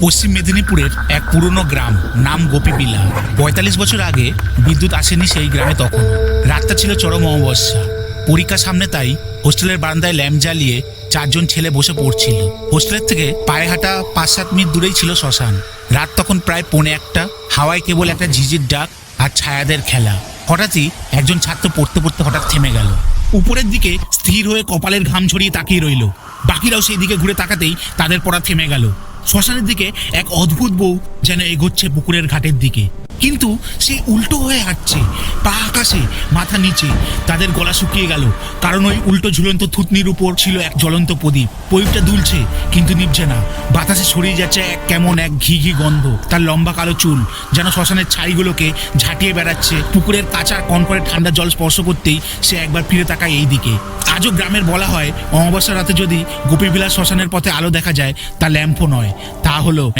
পশ্চিম মেদিনীপুরের এক পুরনো গ্রাম, নাম গোপীবিলা পঁয়তাল্লিশ বছর আগে বিদ্যুৎ আসেনি সেই গ্রামে তখন। রাতটা ছিল চরম অমাবস্যা। পরীক্ষা সামনে তাই হোস্টেলের বারান্দায় ল্যাম্প জ্বালিয়ে চারজন ছেলে বসে পড়ছিল। হোস্টেলের থেকে পায়ে হাঁটা পাঁচ সাত মিনিট দূরেই ছিল শ্মশান। রাত তখন প্রায় পৌনে একটা। হাওয়ায় কেবল একটা ঝিঝির ডাক আর ছায়াদের খেলা। হঠাৎই একজন ছাত্র পড়তে পড়তে হঠাৎ থেমে গেল। উপরের দিকে স্থির হয়ে কপালের ঘাম ঝরিয়ে তাকিয়ে রইল। বাকিরাও সেই দিকে ঘুরে তাকাতেই তাদের পড়া থেমে গেল। শ্মশানের দিকে এক অদ্ভুত বউ যেন এগোচ্ছে পুকুরের ঘাটের দিকে। কিন্তু সে উল্টো হয়ে হাঁটছে, পা আকাশে, মাথা নিচে। তাদের গলা শুকিয়ে গেল, কারণ ওই উল্টো ঝুলন্ত থুতনির উপর ছিল এক জ্বলন্ত প্রদীপ। প্রদীপটা দুলছে, কিন্তু নিভছে না। বাতাসে ছড়িয়ে যাচ্ছে এক কেমন এক ঘি ঘি গন্ধ। তার লম্বা কালো চুল, যেন শ্মশানের ছাইগুলোকে ঝাঁটিয়ে বেড়াচ্ছে। পুকুরের কাঁচা কনকরে ঠান্ডা জল স্পর্শ করতেই সে একবার ফিরে তাকায় এই দিকে আজও গ্রামের বলা হয় অমাবস্যা রাতে যদি গোপীবিলাস শ্মশানের পথে আলো দেখা যায়, তা ল্যাম্পও নয়। তা হলো